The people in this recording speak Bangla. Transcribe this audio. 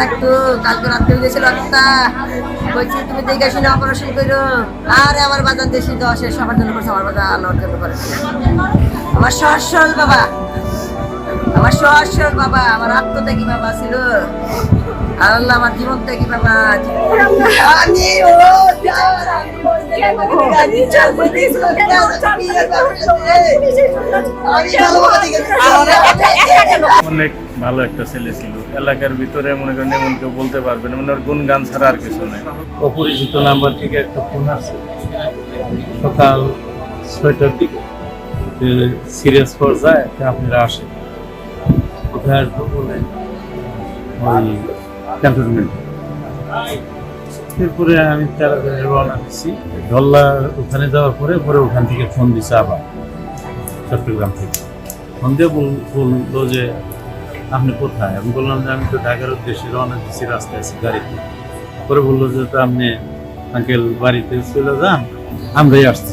থাকতো কালকে রাত্রে উঠেছিল হত্যা বলছি, তুমি দেখে শুনে অপারেশন করো। আরে, আমার বাজার দেশি দশের সবার জন্য করছে, আমার বাজার আল্লাহর জন্য করে। আমার সহসল বাবা, আমার সহসল বাবা, আমার আত্মত্যাগী বাবা ছিল। আল্লাহ, আমার জীবন ত্যাগী বাবা অনেক ভালো একটা ছেলে ছিল এলাকার ভিতরে মনে করেন এমন কেউ বলতে পারবে না মানে ওর গুণ গান ছাড়া আর কিছু নেই অপরিচিত নাম্বার থেকে একটা ফোন আসছে সকাল ছয়টার দিকে সিরিয়াস পর্যায়ে আপনারা আসেন কোথায় আসব বলে ওই ক্যান্টনমেন্ট এরপরে আমি তাড়াতাড়ি রওনা দিচ্ছি ডল্লার ওখানে যাওয়ার পরে পরে ওখান থেকে ফোন দিছে আবার চট্টগ্রাম থেকে। ফোন দিয়ে বল- বলল যে, আপনি কোথায়? আমি বললাম যে, আমি তো ঢাকার উদ্দেশ্যে রওনা দিচ্ছি রাস্তায় আছি গাড়িতে। পরে বলল যে, তো আপনি আঙ্কেল বাড়িতে চলে যান, আমরাই আসতেছি।